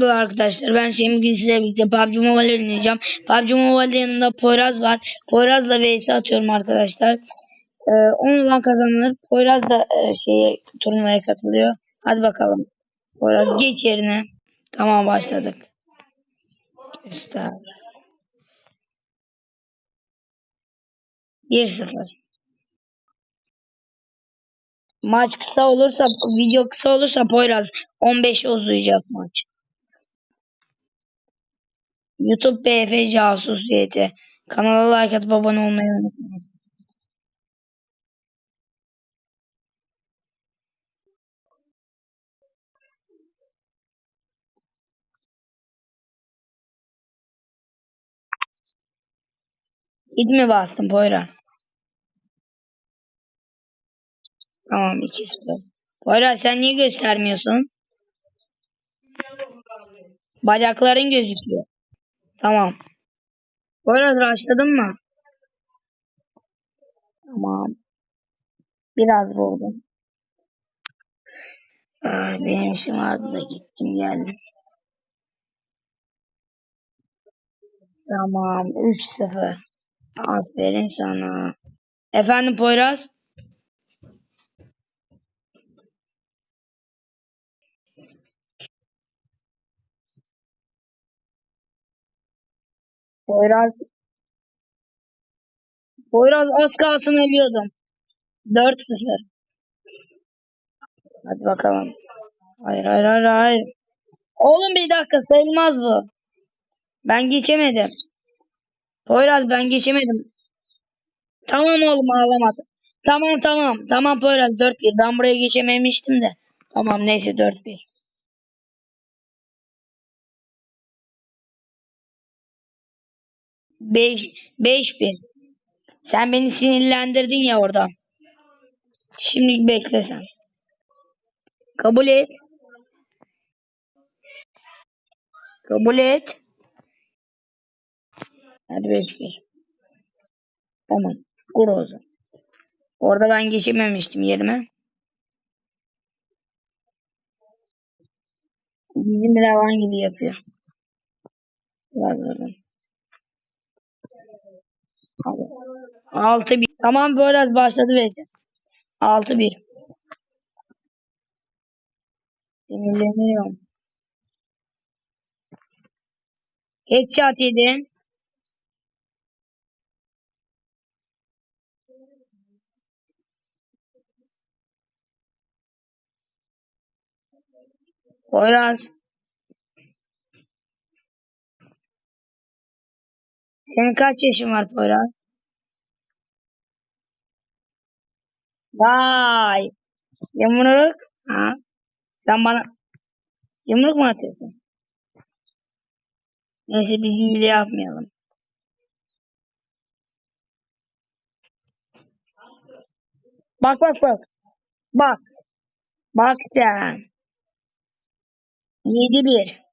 Merhaba arkadaşlar ben Semih sizlerle birlikte PUBG Mobile oynayacağım. PUBG Mobile'de yanında Poyraz var. Poyraz'la vs atıyorum arkadaşlar. Ee, 10 olan kazanılır. Poyraz da e, şeye turnuvaya katılıyor. Hadi bakalım. Poyraz geç yerine. Tamam başladık. Göster. 1-0. Maç kısa olursa, video kısa olursa Poyraz 15 uzayacak maç. YouTube BF Casusiyeti. Kanala like atıp abone olmayı unutmayın. Git mi bastın Poyraz? Tamam 2-0. Poyraz sen niye göstermiyorsun? Bacakların gözüküyor. Tamam. Poyraz raşladın mı? Tamam. Biraz vurdum. Benim işim vardı da gittim geldim. Tamam 3-0. Aferin sana. Efendim Poyraz? Poyraz Poyraz az kalsın ölüyordum. 4-0. Hadi bakalım. Hayır hayır hayır hayır. Oğlum bir dakika sayılmaz bu. Ben geçemedim. Poyraz ben geçemedim. Tamam oğlum ağlama. Tamam tamam. Tamam Poyraz 4-1. Ben buraya geçememiştim de. Tamam neyse 4-1. Beş, beş bir. Sen beni sinirlendirdin ya orada. Şimdi bekle sen. Kabul et. Kabul et. Hadi 5-1. Tamam. Kur o. Orada ben geçememiştim yerime. Bizim Ravan gibi yapıyor. Biraz vurdum. Hadi. 6-1. Tamam biraz başladı Veysel. 6-1. Sinirleniyorum. Headshot yedin. Poyraz. Senin kaç yaşın var Poyraz? Vay. Yumruk. Ha. Sen bana yumruk mu atıyorsun? Neyse biz hile yapmayalım. Bak bak bak. Bak. Bak sen. 7-1.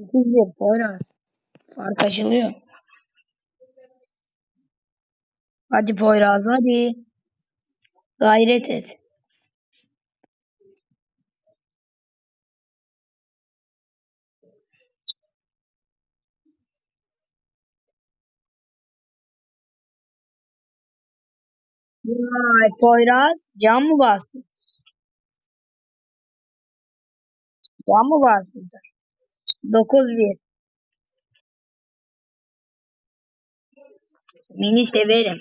İki bir Poyraz. Fark açılıyor. Hadi Poyraz hadi. Gayret et. Vay Poyraz. Cam mı bastın? Cam mı bastın sen? 9-1. Mini severim.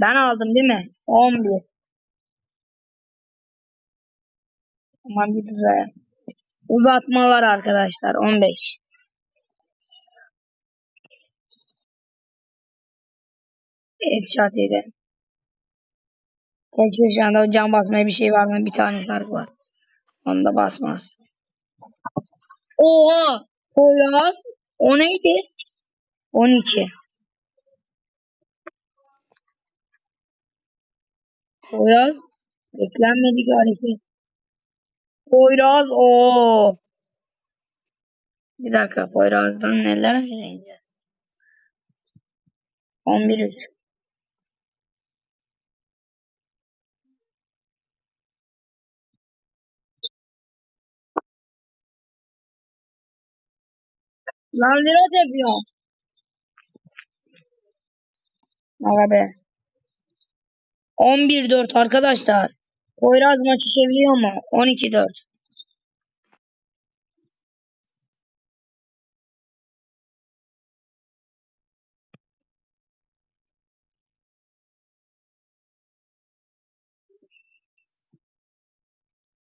Ben aldım değil mi? 11. Aman bir uzaya. Uzatmalar arkadaşlar. 15. Headshot yedi. Geçmiş şu anda cam basmaya bir şey var mı? Bir tane sargı var. Onu da basmaz. Oha! Poyraz. O neydi? 12. Poyraz. Beklenmedik hareket. Poyraz. o. Bir dakika Poyraz'dan neler öğreneceğiz? 11 3. Landrat yapıyor. Valla be. 11-4 arkadaşlar. Poyraz maçı çeviriyor mu? 12-4.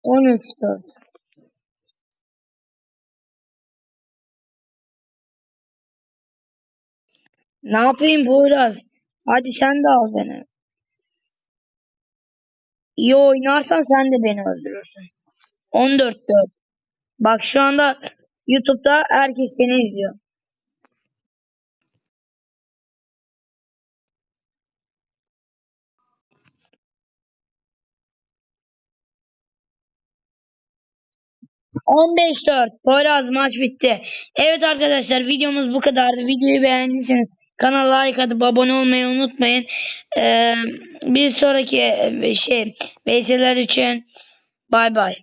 On üç dört. Ne yapayım Poyraz? Hadi sen de al beni. İyi oynarsan sen de beni öldürürsün. 14 4. Bak şu anda YouTube'da herkes seni izliyor. On beş dört. Poyraz maç bitti. Evet arkadaşlar videomuz bu kadardı. Videoyu beğendiyseniz kanala like atıp abone olmayı unutmayın. Ee, bir sonraki e, şey VS'ler için bay bay.